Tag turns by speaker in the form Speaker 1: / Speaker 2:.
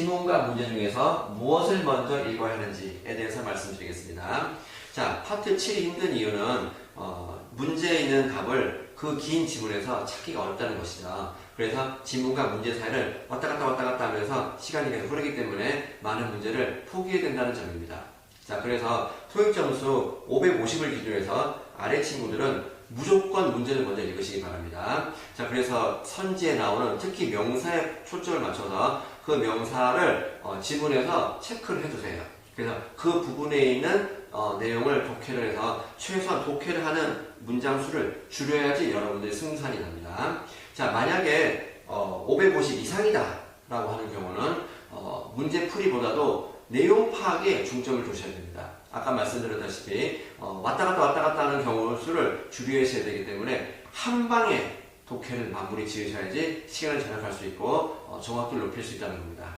Speaker 1: 지문과 문제 중에서 무엇을 먼저 읽어야 하는지에 대해서 말씀드리겠습니다. 자, 파트 7이 힘든 이유는 어, 문제에 있는 답을 그 긴 지문에서 찾기가 어렵다는 것이죠. 그래서 지문과 문제 사이를 왔다 갔다 왔다 갔다 하면서 시간이 계속 흐르기 때문에 많은 문제를 포기해야 된다는 점입니다. 자, 그래서 토익 점수 550을 기준으로 해서 아래 친구들은 무조건 문제를 먼저 읽으시기 바랍니다. 자, 그래서 선지에 나오는 특히 명사에 초점을 맞춰서 그 명사를 어, 지문에서 체크를 해주세요. 그래서 그 부분에 있는 어, 내용을 독해를 해서 최소한 독해를 하는 문장 수를 줄여야지 여러분들이 승산이 납니다. 자, 만약에 어, 550 이상이다 라고 하는 경우는 어, 문제 풀이보다도 내용 파악에 중점을 두셔야 됩니다. 아까 말씀드렸다시피 어, 왔다 갔다 왔다 갔다 하는 경우 수를 줄이셔야 되기 때문에 한 방에 독해를 마무리 지으셔야지 시간을 절약할 수 있고 어, 정확도를 높일 수 있다는 겁니다.